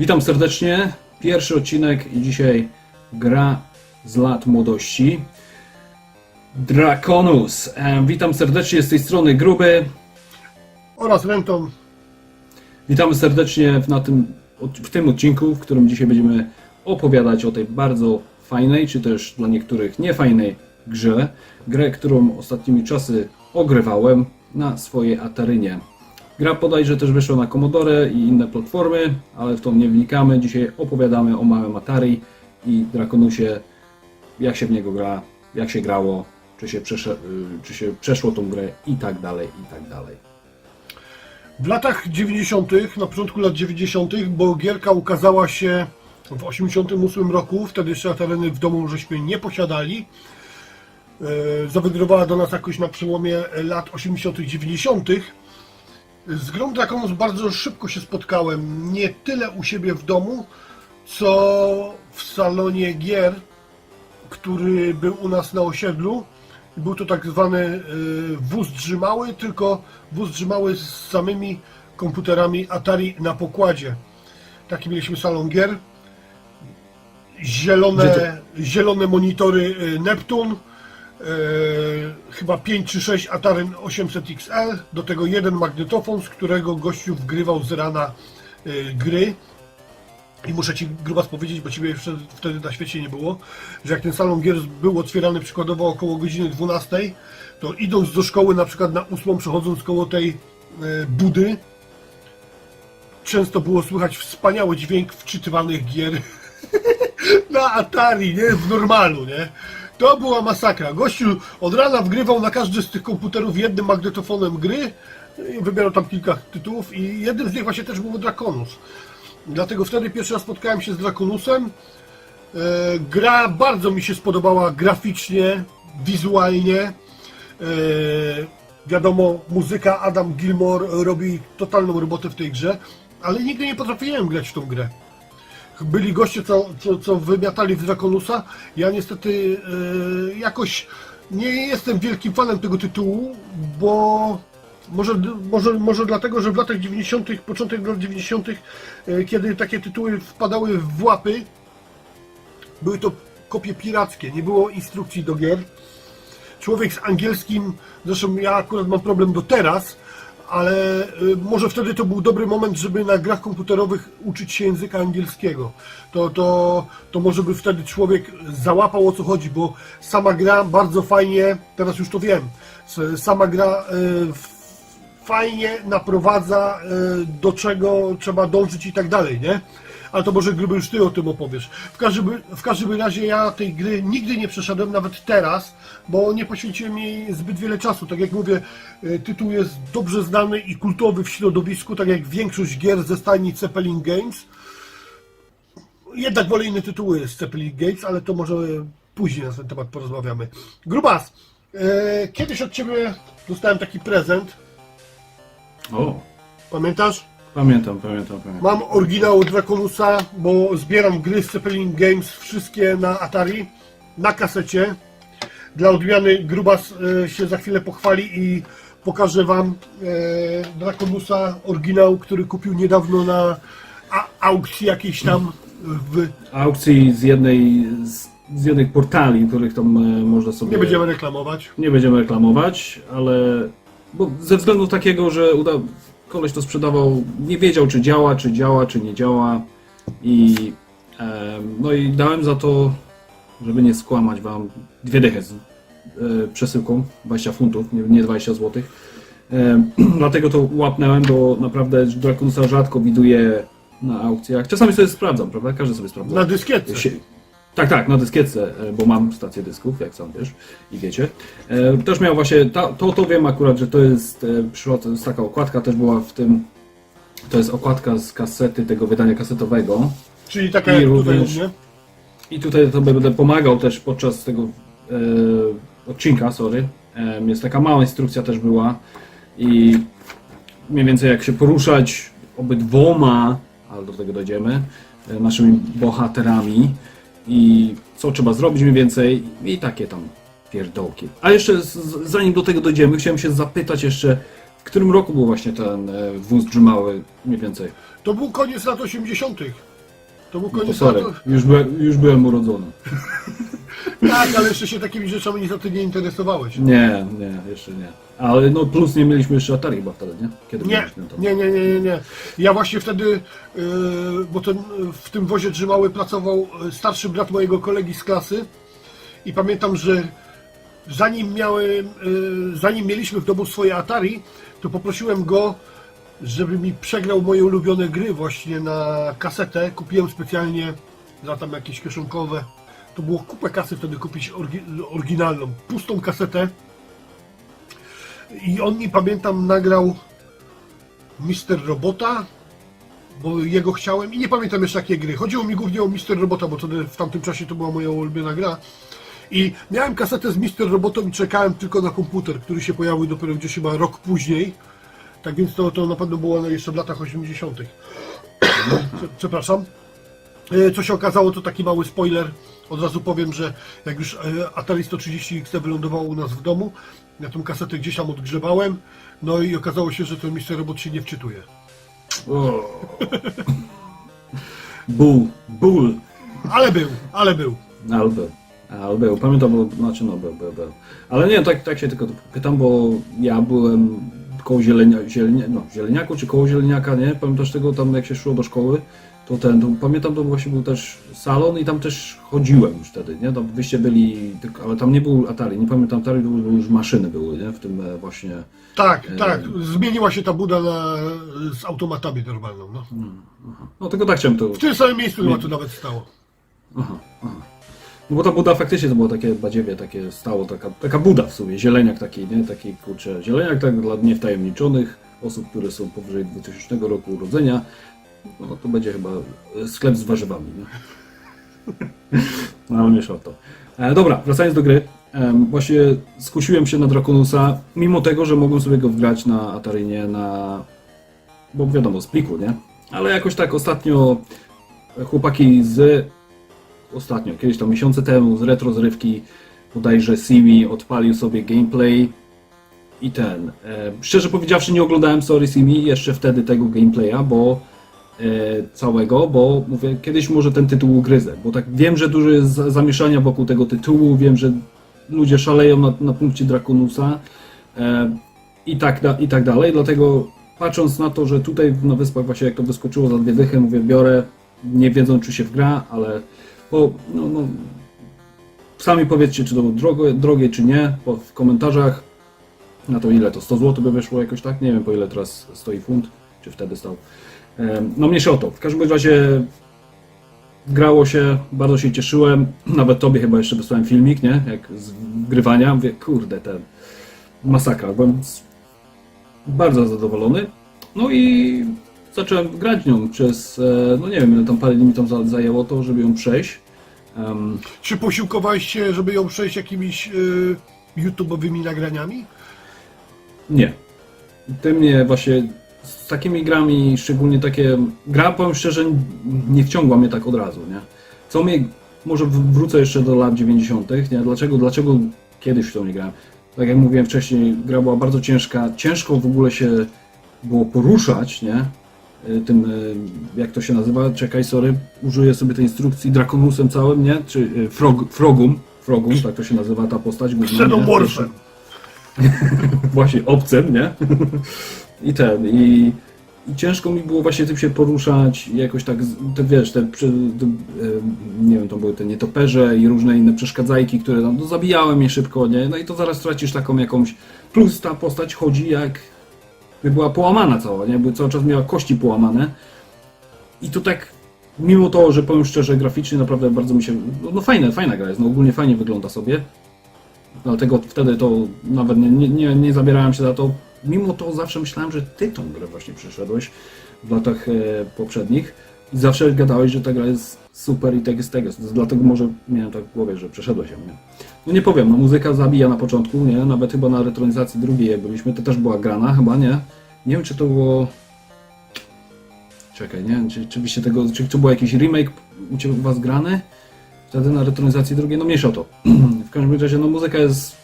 Witam serdecznie. Pierwszy odcinek dzisiaj gra z lat młodości. Draconus. E, witam serdecznie z tej strony Gruby. oraz rentą Witamy serdecznie na tym, w tym odcinku, w którym dzisiaj będziemy opowiadać o tej bardzo fajnej, czy też dla niektórych niefajnej grze. Grę, którą ostatnimi czasy ogrywałem na swojej Atarynie. Gra podajże też wyszła na Commodore i inne platformy, ale w to nie wnikamy. Dzisiaj opowiadamy o małym Atari i Draconusie, jak się w niego gra, jak się grało, czy się, y, czy się przeszło tą grę i tak dalej, i tak dalej. W latach 90., na początku lat 90., bo gierka ukazała się w 88 roku, wtedy jeszcze tereny w domu żeśmy nie posiadali. E, Zawędrowała do nas jakoś na przełomie lat 80., 90. Z grą Draconus bardzo szybko się spotkałem. Nie tyle u siebie w domu, co w salonie gier, który był u nas na osiedlu. Był to tak zwany y, wóz drzymały, tylko wóz drzymały z samymi komputerami Atari na pokładzie. Taki mieliśmy salon gier. Zielone, zielone monitory y, Neptun. y, chyba 5 czy 6 Atari 800 XL. Do tego jeden magnetofon, z którego gościu wgrywał z rana gry. I muszę Ci grubas powiedzieć, bo Ciebie jeszcze wtedy na świecie nie było, że jak ten salon gier był otwierany przykładowo około godziny 12, to idąc do szkoły na przykład na 8, przechodząc koło tej e, budy, często było słychać wspaniały dźwięk wczytywanych gier na Atari, nie? W normalu, nie? To była masakra. Gościu od rana wgrywał na każdy z tych komputerów jednym magnetofonem gry wybierał tam kilka tytułów i jednym z nich właśnie też był Draconus. Dlatego wtedy pierwszy raz spotkałem się z Draconusem. E, Gra bardzo mi się spodobała graficznie, wizualnie. E, Wiadomo, muzyka Adam Gilmore robi totalną robotę w tej grze, ale nigdy nie potrafiłem grać w tą grę. Byli goście, co, co, co wymiatali w Draconusa. Ja niestety e, jakoś nie jestem wielkim fanem tego tytułu, bo może, może, może dlatego, że w latach 90., początek lat 90., e, kiedy takie tytuły wpadały w łapy, były to kopie pirackie, nie było instrukcji do gier. Człowiek z angielskim, zresztą ja akurat mam problem do teraz, ale y, może wtedy to był dobry moment, żeby na grach komputerowych uczyć się języka angielskiego. To, to, to może by wtedy człowiek załapał o co chodzi, bo sama gra bardzo fajnie, teraz już to wiem, sama gra y, f- fajnie naprowadza y, do czego trzeba dążyć i tak dalej, nie? Ale to może gruby już ty o tym opowiesz. W każdym, w każdym razie ja tej gry nigdy nie przeszedłem, nawet teraz, bo nie poświęciłem jej zbyt wiele czasu. Tak jak mówię, y, tytuł jest dobrze znany i kultowy w środowisku, tak jak większość gier ze stajni Zeppelin Games. Jednak wolę inne tytuły z Zeppelin Games, ale to może później na ten temat porozmawiamy. Grubas, e, kiedyś od ciebie dostałem taki prezent. O, Pamiętasz? pamiętam, pamiętam, pamiętam. Mam oryginał Draconusa, bo zbieram gry z Zeppelin Games, wszystkie na Atari, na kasecie. Dla odmiany Grubas e, się za chwilę pochwali i pokażę Wam e, oryginał, który kupił niedawno na a, aukcji jakiejś tam w... Aukcji z jednej z, z jednych portali, których tam e, można sobie... Nie będziemy reklamować. nie będziemy reklamować, ale bo ze względu takiego, że uda... koleś to sprzedawał, nie wiedział czy działa, czy działa, czy nie działa i em, no i dałem za to, żeby nie skłamać wam, dwie dychy z e, przesyłką, 20 funtów, nie, nie 20 zł. dlatego to łapnąłem, bo naprawdę Draconusa rzadko widuję na aukcjach. Czasami sobie sprawdzam, prawda? Każdy sobie sprawdza. Na dyskietce. Sie- Tak, tak, na dyskietce, e, bo mam stację dysków, jak sam wiesz i wiecie. E, Też miał właśnie, to, to wiem akurat, że to jest, e, to jest taka okładka, też była w tym, to jest okładka z kasety, tego wydania kasetowego. Czyli taka I jak tutaj również- mnie. I tutaj to będę pomagał też podczas tego e, odcinka, sorry. E, jest taka mała instrukcja też była i mniej więcej jak się poruszać obydwoma ale do tego dojdziemy, naszymi bohaterami i co trzeba zrobić mniej więcej i takie tam pierdołki. A jeszcze z, zanim do tego dojdziemy, chciałem się zapytać jeszcze, w którym roku był właśnie ten e, wóz drzymały mniej więcej? To był koniec lat 80. To był No koniec sorry, lat... już, byłem, już byłem urodzony. Tak, ale jeszcze się takimi rzeczami niestety nie interesowałeś. Nie, nie, jeszcze nie. Ale no plus nie mieliśmy jeszcze Atari chyba wtedy, nie? Kiedy Nie, mieliśmy to? nie, nie, nie, nie, nie. Ja właśnie wtedy, yy, bo ten, w tym wozie trzymały pracował yy, starszy brat mojego kolegi z klasy i pamiętam, że zanim miałem, yy, zanim mieliśmy w domu swoje Atari, to poprosiłem go, żeby mi przegrał moje ulubione gry właśnie na kasetę. Kupiłem specjalnie za tam jakieś kieszonkowe. To było kupę kasy wtedy kupić oryginalną, pustą kasetę. I on mi pamiętam nagrał Mister Robota, bo jego chciałem i nie pamiętam jeszcze jakie gry. Chodziło mi głównie o Mister Robota, bo wtedy w tamtym czasie to była moja ulubiona gra. I miałem kasetę z Mister Robotą i czekałem tylko na komputer, który się pojawił dopiero gdzieś chyba rok później. Tak więc to, to na pewno było jeszcze w latach 80. Przepraszam. E, Co się okazało, to taki mały spoiler. Od razu powiem, że jak już e, Atari 130 XT wylądowało u nas w domu, ja tą kasetę gdzieś tam odgrzebałem, no i okazało się, że ten Mister Robot się nie wczytuje. O. Ból, ból. Ale był, ale był. Ale był. Ale był. Pamiętam, bo, znaczy no był, był, był. Ale nie, tak, tak się tylko pytam, bo ja byłem koło zielenia, zielenia, no, zieleniaku, czy koło zieleniaka, nie? Pamiętasz tego tam, jak się szło do szkoły? To ten, to pamiętam, to właśnie był też salon i tam też chodziłem już wtedy, nie? Tam wyście byli, tylko, ale tam nie był Atari, nie pamiętam Atari, bo już maszyny były, nie? W tym e, właśnie... Tak, E, tak. Zmieniła się ta buda na, z automatami normalną. No. No tylko tak chciałem to... W tym samym miejscu chyba to nawet stało. Aha, aha. No bo ta buda faktycznie to było takie badziewie, takie stało, taka, taka buda w sumie, zieleniak taki, nie? Taki kurczę, zieleniak tak dla niewtajemniczonych osób, które są powyżej 2000 roku urodzenia. No to będzie chyba e, sklep z warzywami, nie? No o to. E, dobra, wracając do gry. Em, właśnie skusiłem się na Draconusa, mimo tego, że mogłem sobie go wgrać na Atarinie, na... Bo wiadomo, z pliku, nie? Ale jakoś tak ostatnio chłopaki z ostatnio, kiedyś tam miesiące temu z retro zrywki bodajże Simi odpalił sobie gameplay i ten. E, szczerze powiedziawszy nie oglądałem sorry Simi jeszcze wtedy tego gameplaya, bo e, całego, bo mówię, kiedyś może ten tytuł ugryzę, bo tak wiem, że dużo jest za- zamieszania wokół tego tytułu, wiem, że ludzie szaleją na, na punkcie Draconusa e, i, tak, da, i tak dalej, dlatego patrząc na to, że tutaj na Wyspach właśnie jak to wyskoczyło za dwie dychy, mówię, biorę, nie wiedzą czy się wgra, ale bo no, no, sami powiedzcie, czy to było drogie, drogie czy nie, po, w komentarzach. Na to ile to 100 zł by wyszło jakoś tak? Nie wiem po ile teraz stoi funt, czy wtedy stał. No mniejsza o to. W każdym razie grało się, bardzo się cieszyłem. Nawet tobie chyba jeszcze wysłałem filmik, nie? Jak z wgrywania. Mówię, kurde, ten masakra. Byłem bardzo zadowolony. No i zacząłem grać nią przez, e, no nie wiem, ile tam parę dni mi tam za- zajęło to, żeby ją przejść. Em, Czy posiłkowałeś się, żeby ją przejść jakimiś y, YouTube'owymi nagraniami? Nie. Ty mnie właśnie z takimi grami, szczególnie takie. Gra, powiem szczerze, nie wciągła mnie tak od razu, nie? Co mnie. Może wrócę jeszcze do lat 90., nie? Dlaczego, dlaczego kiedyś w to nie grałem? Tak jak mówiłem wcześniej, gra była bardzo ciężka. Ciężko w ogóle się było poruszać, nie? Y, Tym, y, jak to się nazywa? Czekaj, sorry, użyję sobie tej instrukcji Draconusem całym, nie? Czy y, frog, Frogum, Frogum, tak to się nazywa ta postać. Xenomorfem. właśnie obcym, nie? I ten, i, i ciężko mi było właśnie tym się poruszać, i jakoś tak, te, wiesz, te, te, nie wiem, to były te nietoperze i różne inne przeszkadzajki, które tam, no zabijałem je szybko, nie? No i to zaraz tracisz taką jakąś, plus ta postać chodzi jak, by była połamana cała, nie? By cały czas miała kości połamane i to tak, mimo to, że powiem szczerze, graficznie naprawdę bardzo mi się, no, no fajne, fajna gra jest, no ogólnie fajnie wygląda sobie, Dlatego wtedy to nawet nie, nie, nie zabierałem się za to. Mimo to zawsze myślałem, że ty tą grę właśnie przeszedłeś w latach e, poprzednich i zawsze gadałeś, że ta gra jest super i tego z tego. Dlatego może miałem tak w głowie, że przeszedłeś ją. Nie? No nie powiem, no muzyka zabija na początku, nie? Nawet chyba na retronizacji drugiej jak byliśmy, to też była grana, chyba nie. Nie wiem czy to było... czekaj, nie? Czy, czy byście tego, czy to był jakiś remake u Ciebie Was grany? Wtedy na retronizacji drugiej, no mniejsza o to. w każdym razie, no muzyka jest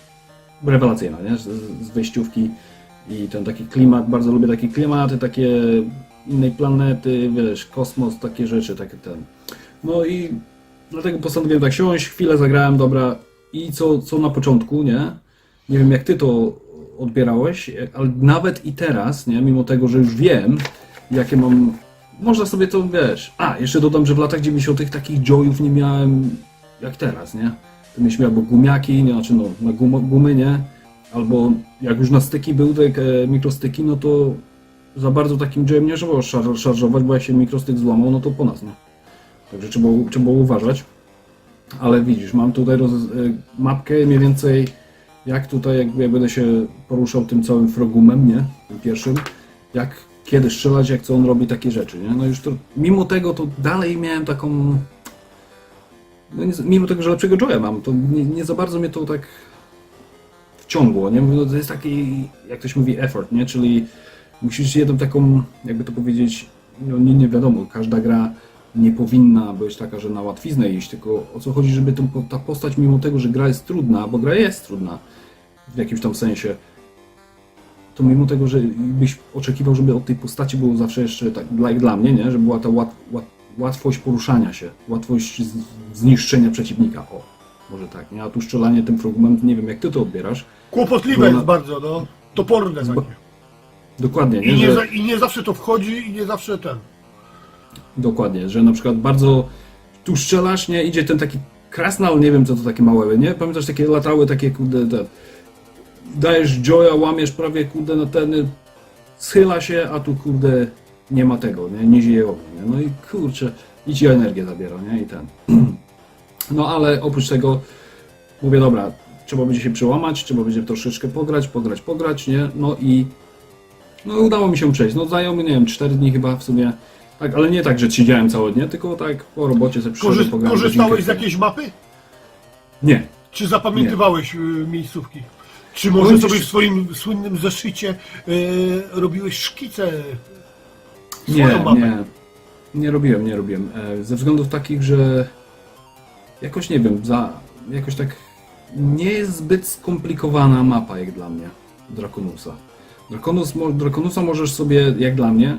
rewelacyjna, nie? Z, z wejściówki i ten taki klimat, bardzo lubię takie klimaty, takie innej planety, wiesz, kosmos, takie rzeczy, takie ten. No i dlatego postanowiłem tak siąść, chwilę zagrałem, dobra, i co, co na początku, nie? Nie wiem jak ty to odbierałeś, ale nawet i teraz, nie? Mimo tego, że już wiem, jakie mam. Można sobie to wiesz. A, jeszcze dodam, że w latach 90. takich joyów nie miałem jak teraz, nie? To mieliśmy albo gumiaki, nie, znaczy no, na gum, gumy, nie? Albo jak już na styki były te e, mikrostyki, no to za bardzo takim joyem nie trzeba szar- szarżować, bo jak się mikrostyk złamał, no to po nas, nie? Także trzeba, trzeba uważać. Ale widzisz, mam tutaj roz, e, mapkę mniej więcej jak tutaj jak będę się poruszał tym całym frogumem, nie? Tym pierwszym. Jak kiedy strzelać, jak co on robi takie rzeczy, nie? No już to, mimo tego to dalej miałem taką no nie, mimo tego, że lepszego Joya mam, to nie, nie za bardzo mnie to tak wciągło, nie? No, to jest taki, jak ktoś mówi, effort, nie? Czyli musisz jedną taką, jakby to powiedzieć, no nie, nie wiadomo, każda gra nie powinna być taka, że na łatwiznę iść, tylko o co chodzi, żeby tą, ta postać, mimo tego, że gra jest trudna, bo gra jest trudna w jakimś tam sensie, to mimo tego, że byś oczekiwał, żeby od tej postaci było zawsze jeszcze tak, dla, dla mnie, nie? że była ta łat, łat, łatwość poruszania się, łatwość zniszczenia przeciwnika, o, może tak, nie? A tu strzelanie tym fragmentem, nie wiem jak ty to odbierasz, Kłopotliwe jest bardzo, no. Toporne Zba- takie. dokładnie, nie? I nie, Że- za, I nie zawsze to wchodzi i nie zawsze ten. Dokładnie, że na przykład bardzo tu strzelasz, nie, idzie ten taki krasnal, nie wiem co to takie małe, nie? Pamiętasz takie latały, takie kurde, te, dajesz joya, łamiesz prawie kurde na ten, schyla się, a tu kurde nie ma tego, nie, nie zieje ognia, nie? No i kurczę, i ci energię zabiera, nie, i ten. No ale oprócz tego mówię, dobra, trzeba będzie się przełamać, trzeba będzie troszeczkę pograć, pograć, pograć, nie, no i no udało mi się przejść, no zajęło mi, nie wiem, 4 dni chyba w sumie, tak, ale nie tak, że siedziałem całe dnie, tylko tak po robocie sobie przyszedłem, Korzy pograłem korzystałeś z godzinkę. jakiejś mapy? Nie, Czy zapamiętywałeś y, miejscówki? Czy może Powiem ci, sobie w swoim słynnym zeszycie y, robiłeś szkice? Nie, Swoją mapę. nie. Nie robiłem, nie robiłem. E, Ze względów takich, że jakoś nie wiem, za jakoś tak nie jest zbyt skomplikowana mapa jak dla mnie Draconusa. Draconus, mo- Draconusa możesz sobie, jak dla mnie,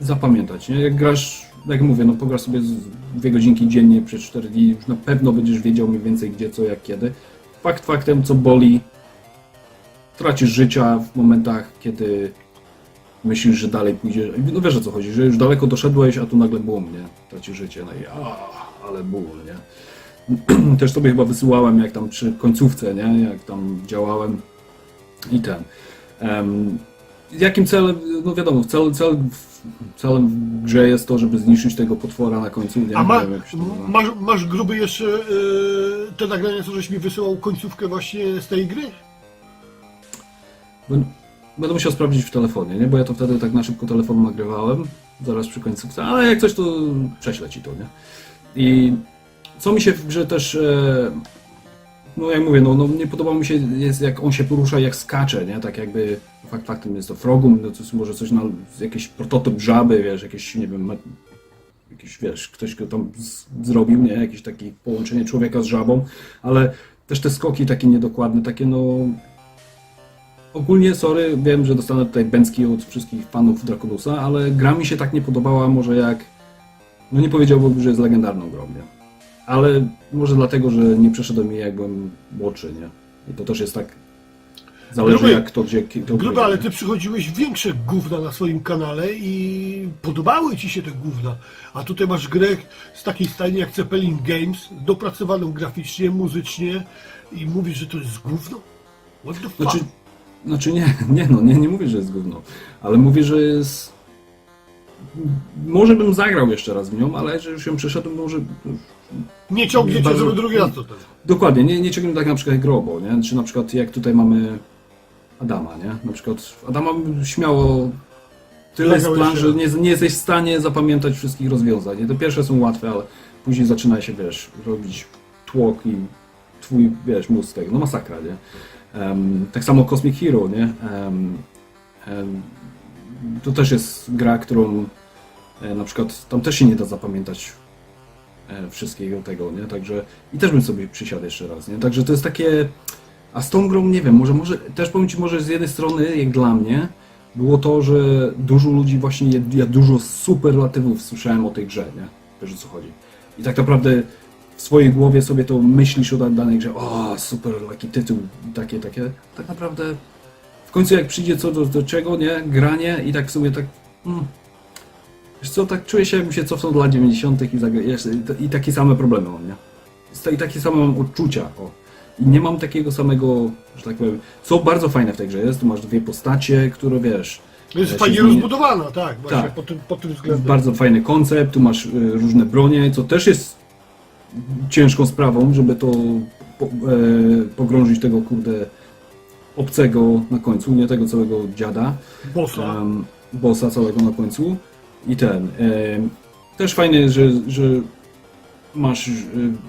zapamiętać, nie? Jak grasz, jak mówię, no pograsz sobie dwie godzinki dziennie przez 4 dni, już na pewno będziesz wiedział mniej więcej gdzie, co, jak, kiedy. Fakt faktem, co boli, tracisz życia w momentach, kiedy myślisz, że dalej pójdziesz. No wiesz o co chodzi, że już daleko doszedłeś, a tu nagle bum, nie? Tracisz życie, no i a, ale ból, nie? Też sobie chyba wysyłałem, jak tam przy końcówce, nie? Jak tam działałem i ten. Em, jakim celem, no wiadomo, cel, cel, celem w grze jest to, żeby zniszczyć tego potwora na końcu, nie? A ma, wiem, jak się to nazywa. masz, masz gruby jeszcze y, te nagrania, co żeś mi wysyłał końcówkę właśnie z tej gry? Bę- Będę musiał sprawdzić w telefonie, nie? Bo ja to wtedy tak na szybko telefon nagrywałem, zaraz przy końcówce, ale jak coś to prześlę ci to, nie? I co mi się w grze też, e, no jak mówię, no, no nie podoba mi się, jest jak on się porusza, jak skacze, nie? Tak jakby, fakt faktem jest to frogum, no to jest może coś na, jakiś prototyp żaby, wiesz, jakieś, nie wiem, jakiś, wiesz, ktoś go tam zrobił, nie? Jakieś takie połączenie człowieka z żabą, ale też te skoki takie niedokładne, takie no Ogólnie, sorry, wiem, że dostanę tutaj bęcki od wszystkich fanów Draconusa, ale gra mi się tak nie podobała, może jak... No nie powiedziałbym, że jest legendarną grą, nie? Ale może dlatego, że nie przeszedłem jej jak byłem młodszy, nie? I to też jest tak... Zależy Gruby, jak kto gdzie... Kto Gruby, ale ty przychodziłeś większe gówna na swoim kanale i podobały ci się te gówna. A tutaj masz grę z takiej stajni jak Zeppelin Games, dopracowaną graficznie, muzycznie i mówisz, że to jest gówno? What the fuck? Znaczy, znaczy nie, nie no, nie, nie mówię, że jest gówno, ale mówię, że jest... Może bym zagrał jeszcze raz w nią, ale że już ją przeszedłem, może... nie ciągnie cię, bardzo- żeby drugi raz to. Dokładnie, nie, nie ciągnę tak na przykład jak Robo, nie? Czy na przykład jak tutaj mamy Adama, nie? Na przykład Adama śmiało tyle z plan, że nie, nie jesteś w stanie zapamiętać wszystkich rozwiązań. Nie? Te pierwsze są łatwe, ale później zaczyna się, wiesz, robić tłok i twój, wiesz, mózg tego, no masakra, nie? Em, tak samo Cosmic Hero, nie? Em, em, to też jest gra, którą E, na przykład tam też się nie da zapamiętać e, wszystkiego tego, nie? Także i też bym sobie przysiadł jeszcze raz, nie? Także to jest takie a z tą grą nie wiem, może, może też powiem Ci może z jednej strony, jak dla mnie, było to, że dużo ludzi właśnie, ja, dużo superlatywów słyszałem o tej grze, nie? Wiesz o co chodzi. I tak naprawdę w swojej głowie sobie to myślisz o da- danej grze, o super, taki tytuł, takie, takie. Tak naprawdę w końcu jak przyjdzie co do, do czego, nie? Granie i tak sobie tak, hmm, wiesz co, tak czuję się jakbym się cofnął do lat 90. i, i, i takie same problemy mam, nie? I takie same mam odczucia, o. I nie mam takiego samego, że tak powiem, co bardzo fajne w tej grze jest, tu masz dwie postacie, które wiesz, Jest fajnie rozbudowana, tak, właśnie Tak. tym, tym względem. bardzo fajny koncept, tu masz y, różne bronie, co też jest ciężką sprawą, żeby to po, e, pogrążyć tego kurde obcego na końcu, nie tego całego dziada, Bossa. um, bossa całego na końcu i ten. em, też fajne jest, że, że masz y,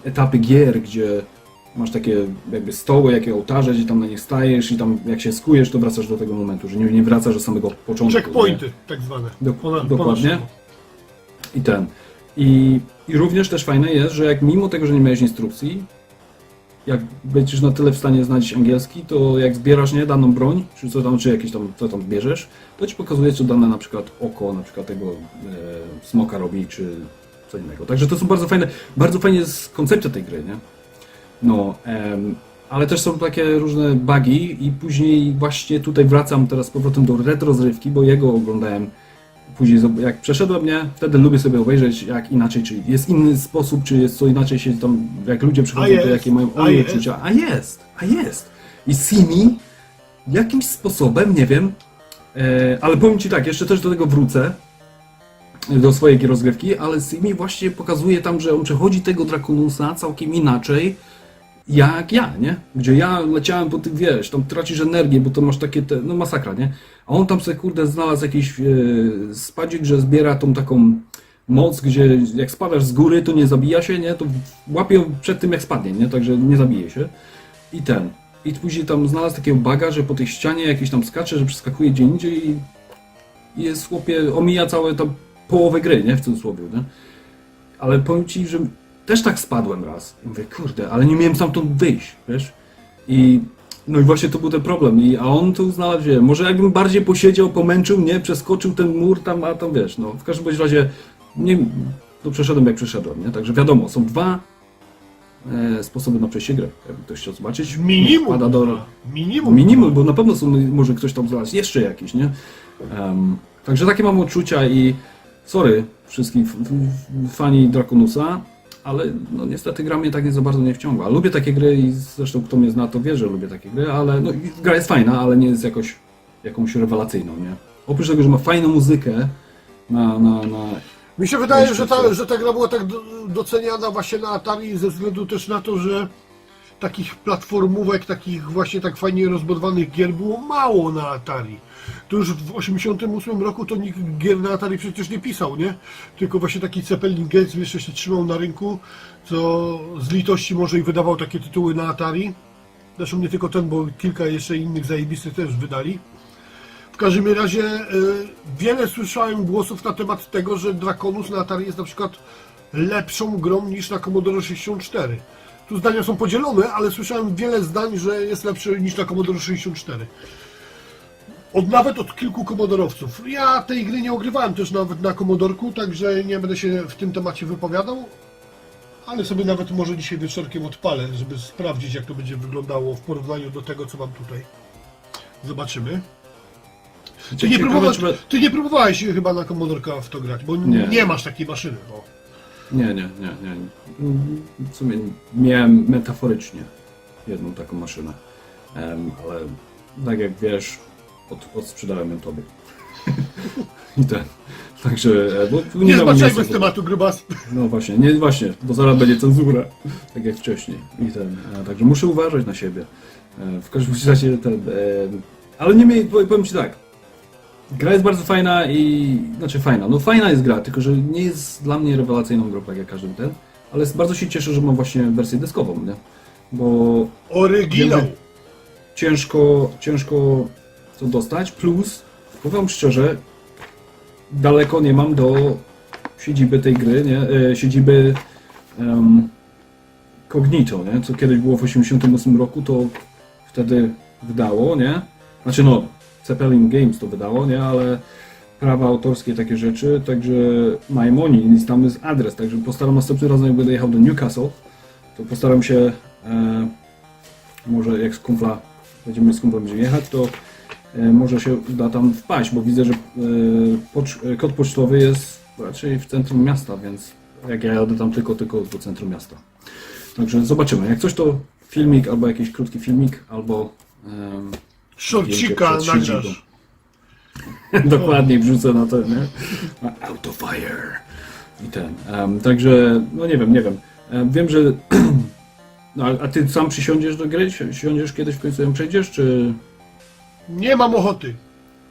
etapy gier, gdzie masz takie jakby stoły, jakie ołtarze, gdzie tam na nich stajesz i tam jak się skujesz, to wracasz do tego momentu, że nie, nie wracasz do samego początku. nie? Checkpointy, tak zwane. Dok- dokładnie. I ten. I, I również też fajne jest, że jak mimo tego, że nie miałeś instrukcji, jak będziesz na tyle w stanie znać angielski, to jak zbierasz nie daną broń, czy co tam, czy jakieś tam, co tam bierzesz, to ci pokazuje, co dane na przykład oko, na przykład tego e, smoka robi, czy co innego. Także to są bardzo fajne, bardzo fajnie jest koncepcja tej gry, nie? No, em, ale też są takie różne bugi i później właśnie tutaj wracam teraz z powrotem do retro zrywki, bo jego oglądałem później, jak przeszedłem, nie, wtedy lubię sobie obejrzeć, jak inaczej, czy jest inny sposób, czy jest co inaczej się tam, jak ludzie przychodzą, to jakie mają oni odczucia. A jest, a jest. I Simi jakimś sposobem, nie wiem, e, ale powiem Ci tak, jeszcze też do tego wrócę, do swojej rozgrywki, ale Simi właśnie pokazuje tam, że on przechodzi tego Draconusa całkiem inaczej, jak ja, nie? Gdzie ja leciałem po tych, wiesz, tam tracisz energię, bo to masz takie, te, no masakra, nie? A on tam sobie, kurde, znalazł jakiś e, spadzik, że zbiera tą taką moc, gdzie jak spadasz z góry, to nie zabija się, nie? To łapie ją przed tym, jak spadnie, nie? Także nie zabije się. I ten. I później tam znalazł takiego baga, że po tej ścianie jakiś tam skacze, że przeskakuje gdzie indziej i jest chłopie, omija całe tam połowę gry, nie? W cudzysłowie, nie? Ale powiem Ci, że też tak spadłem raz. I mówię, kurde, ale nie miałem stamtąd wyjść, wiesz? I no i właśnie to był ten problem. I, a on tu znalazł, wie, może jakbym bardziej posiedział, pomęczył, nie? Przeskoczył ten mur tam, a tam wiesz, no. W każdym bądź razie, nie, no przeszedłem jak przeszedłem, nie? Także wiadomo, są dwa e, sposoby na przejście gry. Jakby ktoś chciał zobaczyć. Minimum. Do, Minimum. Minimum, bo na pewno są, może ktoś tam znalazł jeszcze jakiś, nie? Em, także takie mam odczucia i sorry wszystkich f- fani Draconusa, ale no niestety gra mnie tak nie za bardzo nie wciąga. Lubię takie gry i zresztą kto mnie zna to wie, że lubię takie gry, ale no, gra jest fajna, ale nie jest jakoś jakąś rewelacyjną, nie? Oprócz tego, że ma fajną muzykę na, na, na Mi się wydaje, że ta, że ta gra była tak do, doceniana właśnie na Atari ze względu też na to, że takich platformówek, takich właśnie tak fajnie rozbudowanych gier było mało na Atari. To już w 88 roku to nikt gier na Atari przecież nie pisał, nie? Tylko właśnie taki Zeppelin Gates jeszcze się trzymał na rynku, co z litości może i wydawał takie tytuły na Atari. Zresztą nie tylko ten, bo kilka jeszcze innych zajebistych też wydali. W każdym razie y, wiele słyszałem głosów na temat tego, że Draconus na Atari jest na przykład lepszą grą niż na Commodore 64. Tu zdania są podzielone, ale słyszałem wiele zdań, że jest lepszy niż na Commodore 64. Od, nawet od kilku komodorowców. Ja tej gry nie ogrywałem też nawet na komodorku, także nie będę się w tym temacie wypowiadał. Ale sobie nawet może dzisiaj wieczorkiem odpalę, żeby sprawdzić jak to będzie wyglądało w porównaniu do tego, co mam tutaj. Zobaczymy. Ty nie, próbowałeś, ty nie próbowałeś chyba na komodorka w to grać, bo nie, Nie. masz takiej maszyny. No. Nie, nie, nie, nie. W sumie miałem metaforycznie jedną taką maszynę. Ale tak jak wiesz, od, odsprzedałem ją tobie. I ten. Także, e, bo Nie, miało zbaczajmy miejsca z tematu, grubas. No właśnie, nie właśnie, bo zaraz będzie cenzura, tak jak wcześniej. I ten, e, także muszę uważać na siebie. E, w każdym razie ten, e, ale nie miej, powiem powiem ci tak. Gra jest bardzo fajna i, znaczy fajna, no fajna jest gra, tylko że nie jest dla mnie rewelacyjną grą, tak jak każdy ten, ale bardzo się cieszę, że mam właśnie wersję deskową, nie? Bo Oryginał. Ciężko, ciężko to dostać, plus powiem szczerze, daleko nie mam do siedziby tej gry, nie? E, siedziby em, Cognito, nie? Co kiedyś było w 88 roku, to wtedy wydało, nie? Znaczy no, Zeppelin Games to wydało, nie? Ale prawa autorskie, takie rzeczy, także mają oni, nic tam jest adres, także postaram następnym razem, jak będę jechał do Newcastle, to postaram się, e, może jak z kumpla, będziemy z kumplem jechać, to może się uda tam wpaść, bo widzę, że e, e, kod pocztowy jest raczej w centrum miasta, więc jak ja jadę tam tylko, tylko do centrum miasta. Także zobaczymy. Jak coś to filmik, albo jakiś krótki filmik, albo em, Szorcika nagrasz. dokładnie wrzucę na ten, nie? Na Autofire. I ten. em, także, no nie wiem, nie wiem. Em, wiem, że. No, a- ty sam przysiądziesz do gry? Si- Siądziesz kiedyś w końcu ją przejdziesz, czy. Nie mam ochoty.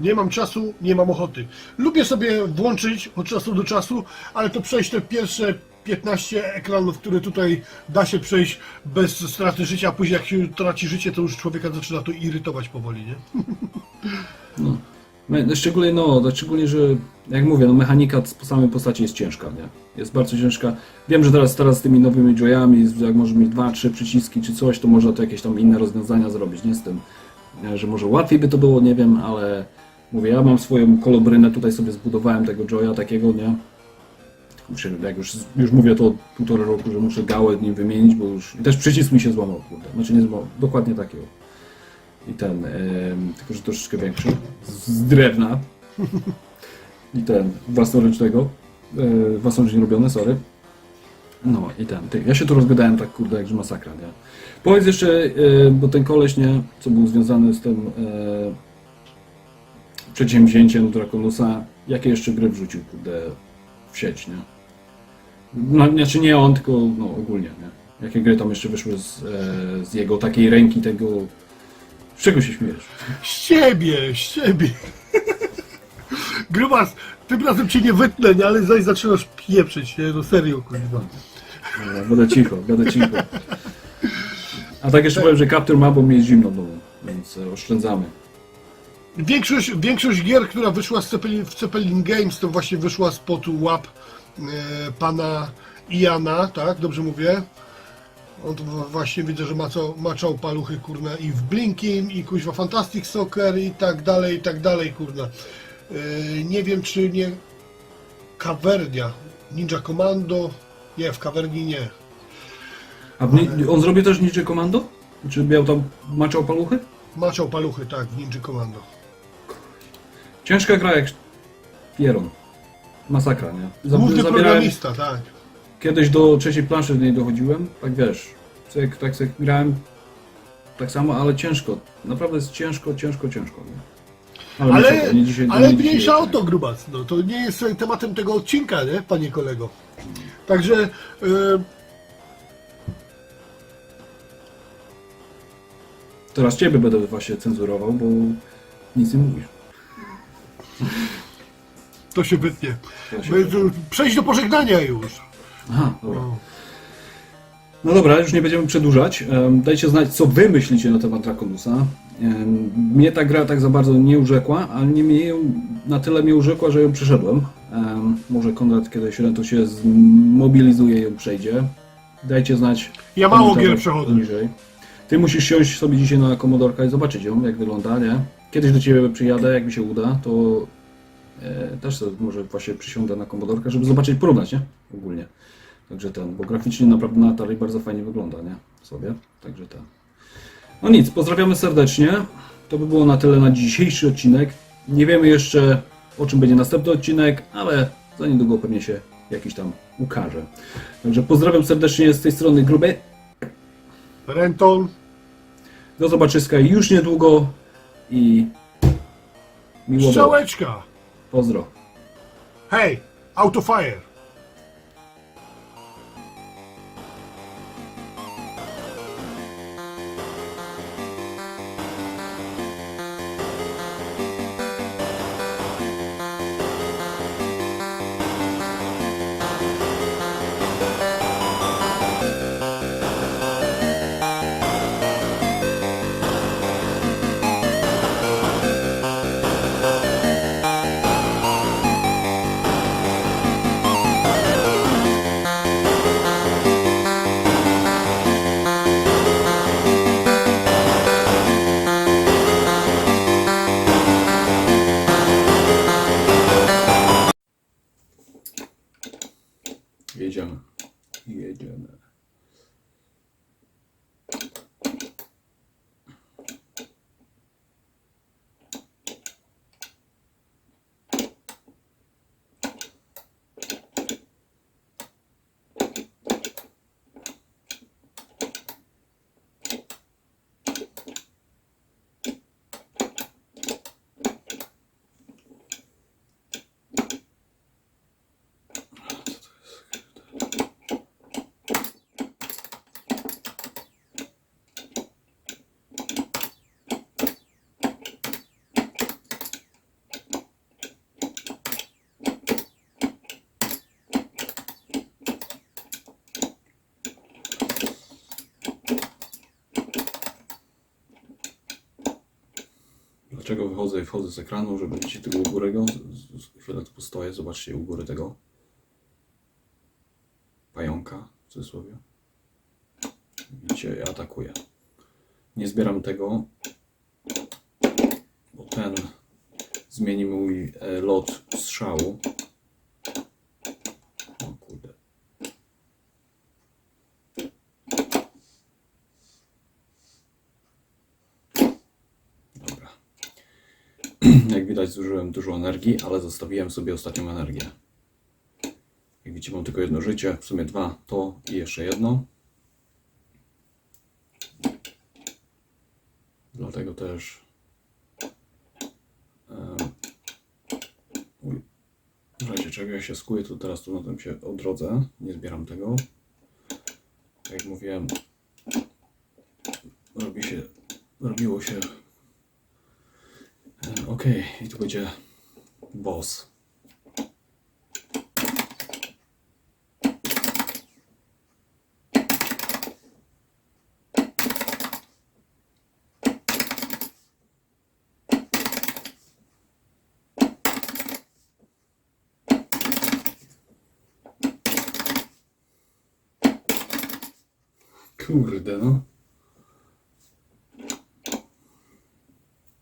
Nie mam czasu, nie mam ochoty. Lubię sobie włączyć od czasu do czasu, ale to przejść te pierwsze 15 ekranów, które tutaj da się przejść bez straty życia, a później jak się traci życie, to już człowieka zaczyna to irytować powoli, nie? Me- no, Szczególnie, no, no, szczególnie, że jak mówię, no mechanika po samej postaci jest ciężka, nie? Jest bardzo ciężka. Wiem, że teraz, teraz z tymi nowymi joyami, jak możesz mieć dwa, trzy przyciski czy coś, to można to jakieś tam inne rozwiązania zrobić, nie z tym, że może łatwiej by to było, nie wiem, ale mówię, ja mam swoją kolobrynę, tutaj sobie zbudowałem tego joya takiego, nie? Muszę, jak już, już mówię to od półtora roku, że muszę gałę nim wymienić, bo już, i też przycisk mi się złamał, kurde, znaczy nie złamał, dokładnie takiego. I ten, em, tylko że troszeczkę większy, z, z drewna. I ten, własnoręcznego, e, własnoręcznie robione, sorry. No i ten, ty, ja się tu rozgadałem tak kurde, jak że masakra, nie? Powiedz jeszcze, e, bo ten koleś, nie, co był związany z tym e, przedsięwzięciem Draconusa, jakie jeszcze gry wrzucił, kurde, w sieć, nie? No, znaczy nie on, tylko no, ogólnie, nie? Jakie gry tam jeszcze wyszły z, e, z jego takiej ręki, tego... Z czego się śmiejesz? Z ciebie, z ciebie. Grubas, tym razem cię nie wytnę, nie, ale zaś zaczynasz pieprzyć, nie? No serio, kurwa. Będę cicho, będę cicho. A tak jeszcze powiem, że Capture ma, bo mi jest zimno w więc oszczędzamy. Większość, większość gier, która wyszła z w Zeppelin Games, to właśnie wyszła spod łap e, pana Iana, tak? Dobrze mówię? On właśnie widzę, że maczał, maczał paluchy, kurna, i w Blinkim, i kuźwa Fantastic Soccer, i tak dalej, i tak dalej, kurna. E, nie wiem, czy nie Kawernia, Ninja Commando, nie, w Kawerni nie. A w ni- on zrobił też Ninja Commando? Czy miał tam, maczał paluchy? Maczał paluchy, tak, w Ninja Commando. Ciężka gra jak pieron. Masakra, nie? Zab- Główny programista, tak. kiedyś do trzeciej planszy do niej dochodziłem, tak wiesz, jak, tak jak grałem tak samo, ale ciężko. Naprawdę jest ciężko, ciężko, ciężko. Nie? Ale, nie dzisiaj- ale nie dzisiaj mniejsza o jest, to, grubas. No, to nie jest tematem tego odcinka, nie, panie kolego. Także e, Teraz ciebie będę właśnie cenzurował, bo nic nie mówisz. to się wytnie. To się przejdź do pożegnania już. Aha, dobra. No dobra, już nie będziemy przedłużać. Em, Dajcie znać, co wy myślicie na temat Draconusa. Em, Mnie ta gra tak za bardzo nie urzekła, ale nie mnie ją, na tyle mnie urzekła, że ją przeszedłem. Może Konrad kiedyś to się zmobilizuje i ją przejdzie. Dajcie znać. Ja mało gier przechodzę. Poniżej. Ty musisz siąść sobie dzisiaj na komodorka i zobaczyć ją, jak wygląda, nie? Kiedyś do ciebie przyjadę, jak mi się uda, to e, też sobie może właśnie przysiądę na komodorka, żeby zobaczyć, porównać, nie? Ogólnie. Także ten, bo graficznie naprawdę na Atari bardzo fajnie wygląda, nie? Sobie, także ten. No nic, pozdrawiamy serdecznie. To by było na tyle na dzisiejszy odcinek. Nie wiemy jeszcze, o czym będzie następny odcinek, ale za niedługo pewnie się jakiś tam ukaże. Także pozdrawiam serdecznie z tej strony Grube. Renton. Do zobaczyska już niedługo i miło było. Strzałeczka. Pozdro. Hej, Autofire. Dlaczego wychodzę i wchodzę z ekranu, żeby widzieć tego u górego? Chwilę tu postoję, zobaczcie u góry tego pająka, w cudzysłowie. Widzicie, ja atakuję. Nie zbieram tego, bo ten zmieni mój e, lot strzału. O kurde. Dobra. Jak widać zużyłem dużo energii, ale zostawiłem sobie ostatnią energię. Jak widzicie mam tylko jedno życie, w sumie dwa, to i jeszcze jedno. Dlatego też uj, w razie czego ja się skuję, to teraz tu na tym się odrodzę. Nie zbieram tego. Tak jak mówiłem, robi się, robiło się i tu będzie boss. Kurde no.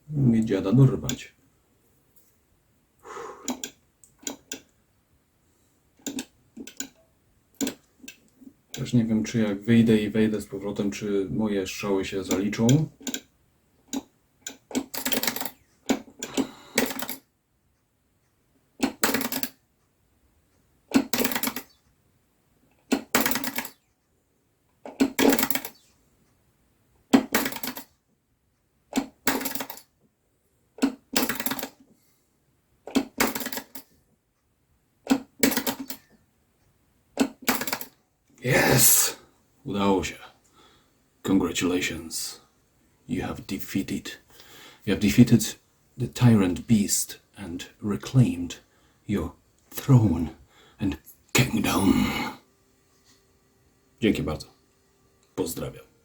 Mi dziada dorwać. Też nie wiem, czy jak wyjdę i wejdę z powrotem, czy moje strzały się zaliczą. Congratulations. You have defeated. You have defeated the tyrant beast and reclaimed your throne and kingdom. Dzięki bardzo. Pozdrawiam.